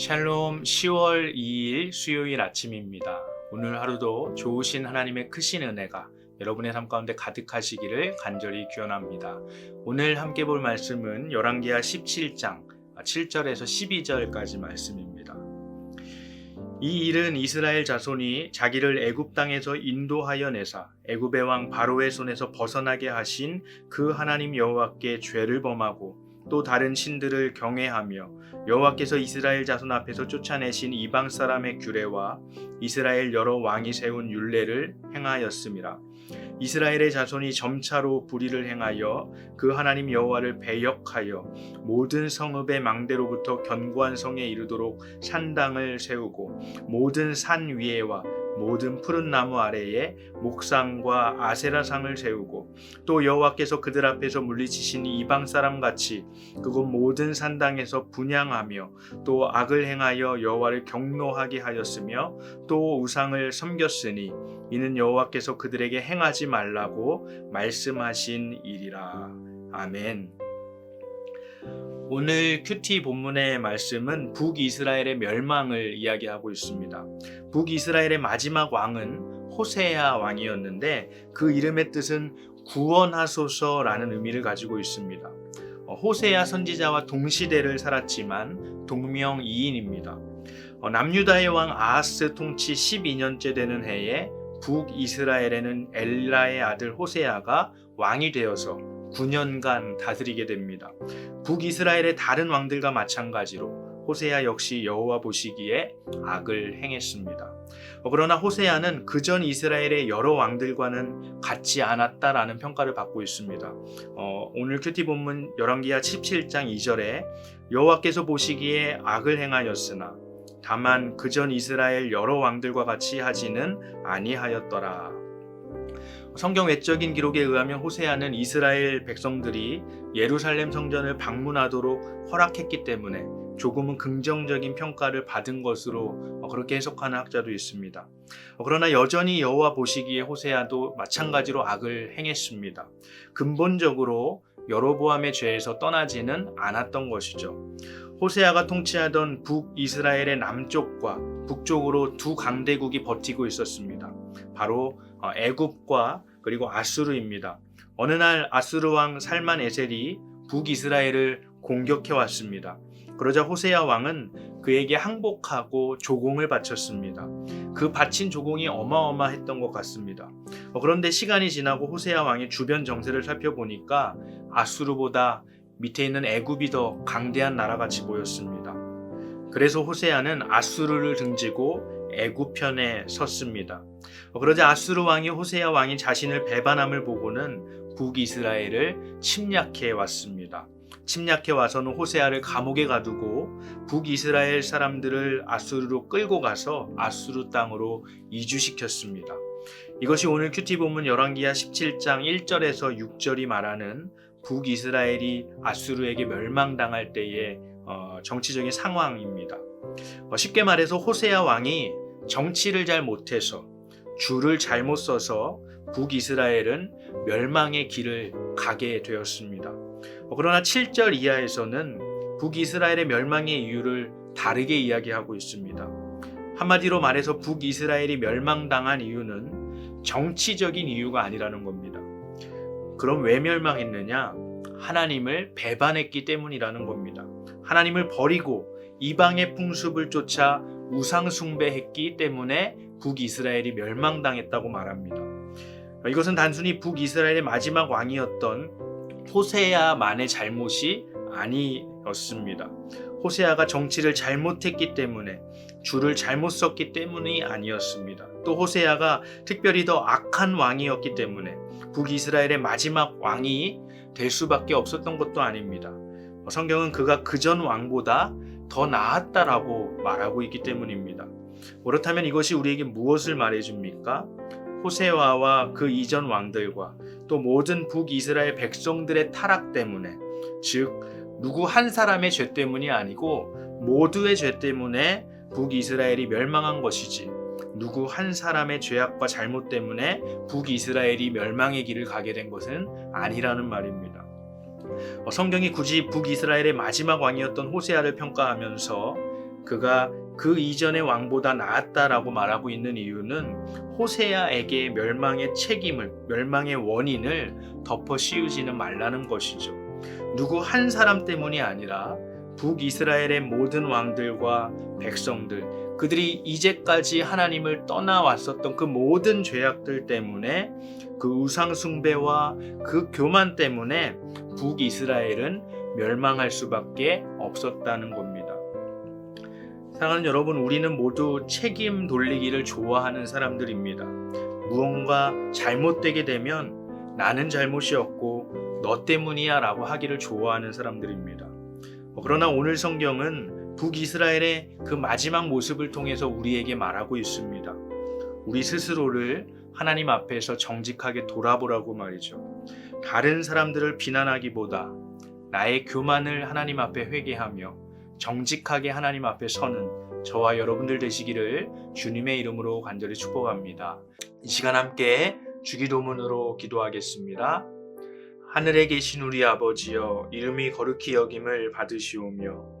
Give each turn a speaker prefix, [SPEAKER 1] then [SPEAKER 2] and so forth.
[SPEAKER 1] 샬롬 10월 2일 수요일 아침입니다. 오늘 하루도 좋으신 하나님의 크신 은혜가 여러분의 삶 가운데 가득하시기를 간절히 기원합니다. 오늘 함께 볼 말씀은 열왕기하 17장 7절에서 12절까지 말씀입니다. 이 일은 이스라엘 자손이 자기를 애굽 땅에서 인도하여 내사 애굽의 왕 바로의 손에서 벗어나게 하신 그 하나님 여호와께 죄를 범하고 또 다른 신들을 경외하며 여호와께서 이스라엘 자손 앞에서 쫓아내신 이방 사람의 규례와 이스라엘 여러 왕이 세운 율례를 행하였음이라. 이스라엘의 자손이 점차로 불의를 행하여 그 하나님 여호와를 배역하여 모든 성읍의 망대로부터 견고한 성에 이르도록 산당을 세우고 모든 산 위에와 모든 푸른 나무 아래에 목상과 아세라상을 세우고 또 여호와께서 그들 앞에서 물리치신 이방 사람 같이 그곳 모든 산당에서 분양하며 또 악을 행하여 여호와를 경노하게 하였으며 또 우상을 섬겼으니 이는 여호와께서 그들에게 행하지 말라고 말씀하신 일이라 아멘. 오늘 큐티 본문의 말씀은 북이스라엘의 멸망을 이야기하고 있습니다. 북이스라엘의 마지막 왕은 호세야 왕이었는데 그 이름의 뜻은 구원하소서라는 의미를 가지고 있습니다. 어, 호세야 선지자와 동시대를 살았지만 동명이인입니다. 어, 남유다의 왕 아하스 통치 12년째 되는 해에 북이스라엘에는 엘라의 아들 호세야가 왕이 되어서 9년간 다스리게 됩니다. 북이스라엘의 다른 왕들과 마찬가지로 호세야 역시 여호와 보시기에 악을 행했습니다. 어, 그러나 호세야는 그전 이스라엘의 여러 왕들과는 같지 않았다라는 평가를 받고 있습니다. 어, 오늘 큐티 본문 열왕기하 17장 2절에 여호와께서 보시기에 악을 행하였으나 다만 그전 이스라엘 여러 왕들과 같이 하지는 아니하였더라. 성경 외적인 기록에 의하면 호세아는 이스라엘 백성들이 예루살렘 성전을 방문하도록 허락했기 때문에 조금은 긍정적인 평가를 받은 것으로 그렇게 해석하는 학자도 있습니다. 그러나 여전히 여호와 보시기에 호세아도 마찬가지로 악을 행했습니다. 근본적으로 여로보암의 죄에서 떠나지는 않았던 것이죠. 호세아가 통치하던 북이스라엘의 남쪽과 북쪽으로 두 강대국이 버티고 있었습니다. 바로 애굽과 그리고 아수르입니다. 어느 날 아수르 왕 살만 에셀이 북이스라엘을 공격해 왔습니다. 그러자 호세아 왕은 그에게 항복하고 조공을 바쳤습니다. 그 바친 조공이 어마어마했던 것 같습니다. 그런데 시간이 지나고 호세아 왕의 주변 정세를 살펴보니까 아수르보다 밑에 있는 애굽이 더 강대한 나라같이 보였습니다. 그래서 호세아는 아수르를 등지고 애굽 편에 섰습니다. 그러자 아수르 왕이 호세아 왕이 자신을 배반함을 보고는 북이스라엘을 침략해 왔습니다. 침략해 와서는 호세아를 감옥에 가두고 북이스라엘 사람들을 아수르로 끌고 가서 아수르 땅으로 이주시켰습니다. 이것이 오늘 큐티 본문 열왕기하 17장 1절에서 6절이 말하는 북이스라엘이 아수르에게 멸망당할 때의 어, 정치적인 상황입니다. 어, 쉽게 말해서 호세아 왕이 정치를 잘 못해서 줄을 잘못 써서 북이스라엘은 멸망의 길을 가게 되었습니다. 어, 그러나 7절 이하에서는 북이스라엘의 멸망의 이유를 다르게 이야기하고 있습니다. 한마디로 말해서 북이스라엘이 멸망당한 이유는 정치적인 이유가 아니라는 겁니다. 그럼 왜 멸망했느냐? 하나님을 배반했기 때문이라는 겁니다. 하나님을 버리고 이방의 풍습을 쫓아 우상 숭배했기 때문에 북이스라엘이 멸망당했다고 말합니다. 이것은 단순히 북이스라엘의 마지막 왕이었던 호세아만의 잘못이 아니었습니다. 호세아가 정치를 잘못했기 때문에 줄을 잘못 썼기 때문이 아니었습니다. 또 호세아가 특별히 더 악한 왕이었기 때문에 북이스라엘의 마지막 왕이 될 수밖에 없었던 것도 아닙니다. 성경은 그가 그전 왕보다 더 나았다라고 말하고 있기 때문입니다. 그렇다면 이것이 우리에게 무엇을 말해줍니까? 호세와와 그 이전 왕들과 또 모든 북이스라엘 백성들의 타락 때문에 즉 누구 한 사람의 죄 때문이 아니고 모두의 죄 때문에 북이스라엘이 멸망한 것이지 누구 한 사람의 죄악과 잘못 때문에 북이스라엘이 멸망의 길을 가게 된 것은 아니라는 말입니다. 어, 성경이 굳이 북이스라엘의 마지막 왕이었던 호세아를 평가하면서 그가 그 이전의 왕보다 나았다라고 말하고 있는 이유는 호세아에게 멸망의 책임을 멸망의 원인을 덮어 씌우지는 말라는 것이죠. 누구 한 사람 때문이 아니라 북이스라엘의 모든 왕들과 백성들 그들이 이제까지 하나님을 떠나왔었던 그 모든 죄악들 때문에 그 우상 숭배와 그 교만 때문에 북이스라엘은 멸망할 수밖에 없었다는 겁니다. 사랑하는 여러분, 우리는 모두 책임 돌리기를 좋아하는 사람들입니다. 무언가 잘못되게 되면 나는 잘못이었고 너 때문이야 라고 하기를 좋아하는 사람들입니다. 그러나 오늘 성경은 북이스라엘의 그 마지막 모습을 통해서 우리에게 말하고 있습니다. 우리 스스로를 하나님 앞에서 정직하게 돌아보라고 말이죠. 다른 사람들을 비난하기보다 나의 교만을 하나님 앞에 회개하며 정직하게 하나님 앞에 서는 저와 여러분들 되시기를 주님의 이름으로 간절히 축복합니다. 이 시간 함께 주기도문으로 기도하겠습니다. 하늘에 계신 우리 아버지여 이름이 거룩히 여김을 받으시오며